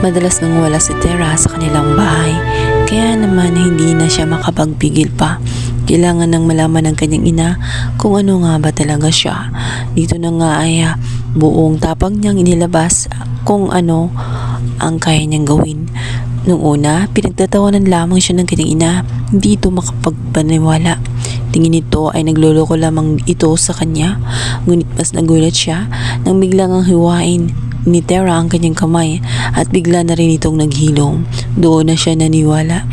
Madalas nang wala si Tera sa kanilang bahay, kaya naman hindi na siya makapagbigil pa. Kailangan nang malaman ng kanyang ina kung ano nga ba talaga siya. Dito na nga ay ah, buong tapang niyang inilabas kung ano ang kaya niyang gawin. Nung una, pinagtatawanan lamang siya ng kanyang ina, hindi ito makapagpaniwala. Tingin nito ay nagloloko lamang ito sa kanya, ngunit mas nagulat siya nang biglang ang hiwain ni Tera ang kanyang kamay at bigla na rin itong naghilom. Doon na siya naniwala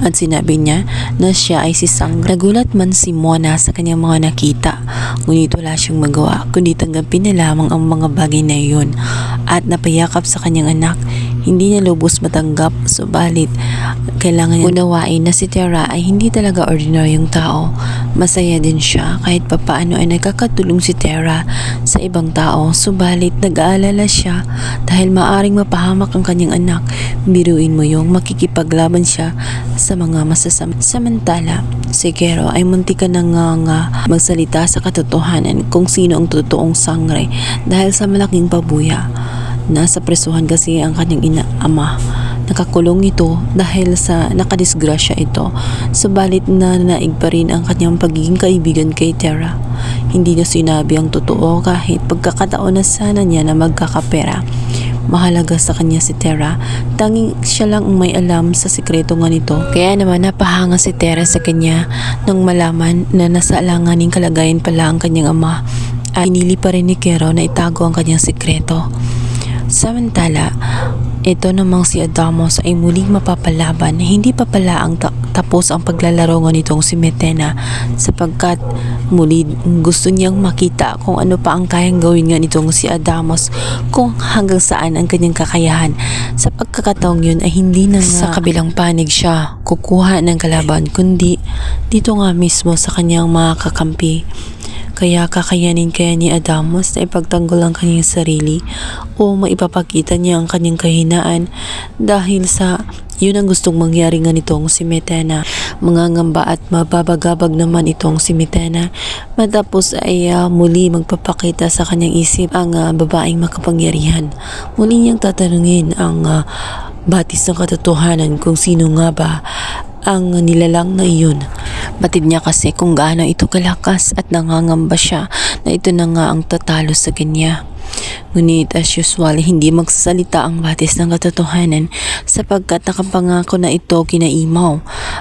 at sinabi niya na siya ay si Sang. Nagulat man si Mona sa kanyang mga nakita, ngunit wala siyang magawa kundi tanggapin na lamang ang mga bagay na iyon at napayakap sa kanyang anak. Hindi niya lubos matanggap, subalit kailangan niya unawain na si Tara ay hindi talaga ordinaryong tao. Masaya din siya kahit papaano ay nagkakatulong si Tara sa ibang tao, subalit nag-aalala siya dahil maaring mapahamak ang kanyang anak. Biruin mo yung makikipaglaban siya sa mga masasama. Samantala, si Kero ay muntika na nga nga magsalita sa katotohanan kung sino ang totoong sangre dahil sa malaking pabuya. Nasa presuhan kasi ang kanyang ina ama. Nakakulong ito dahil sa nakadisgrasya ito. Subalit na naig pa rin ang kanyang pagiging kaibigan kay Tara. Hindi niya sinabi ang totoo kahit pagkakataon na sana niya na magkakapera. Mahalaga sa kanya si Tara, tanging siya lang ang may alam sa sikreto nga nito. Kaya naman napahanga si Tara sa kanya nang malaman na nasa alanganing kalagayan pala ang kanyang ama. Ay inili pa rin ni Kero na itago ang kanyang sikreto. Samantala, ito namang si Adamos ay muling mapapalaban na hindi pa pala ang ta- tapos ang paglalaro nga nitong si Metena sapagkat muli gusto niyang makita kung ano pa ang kayang gawin nga nitong si Adamos kung hanggang saan ang kanyang kakayahan. Sa pagkakataong yun ay hindi na nga sa kabilang panig siya kukuha ng kalaban kundi dito nga mismo sa kanyang mga kakampi. Kaya kakayanin kaya ni Adamos na ipagtanggol ang kanyang sarili o maipapakita niya ang kanyang kahinaan dahil sa yun ang gustong mangyari nga nitong si Metena. Mangangamba at mababagabag naman itong si Metena matapos ay ah, muli magpapakita sa kanyang isip ang ah, babaeng makapangyarihan. Muli niyang tatanungin ang ah, batis ng katotohanan kung sino nga ba ang nilalang na iyon. Batid niya kasi kung gaano ito kalakas at nangangamba siya na ito na nga ang tatalo sa kanya. Ngunit as usual, hindi magsasalita ang batis ng katotohanan sapagkat nakapangako na ito kina Imaw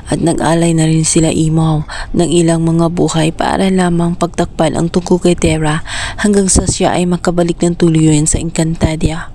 at nag-alay na rin sila Imaw ng ilang mga buhay para lamang pagtakpan ang tungkol kay Terra hanggang sa siya ay makabalik ng tuluyan sa Encantadia.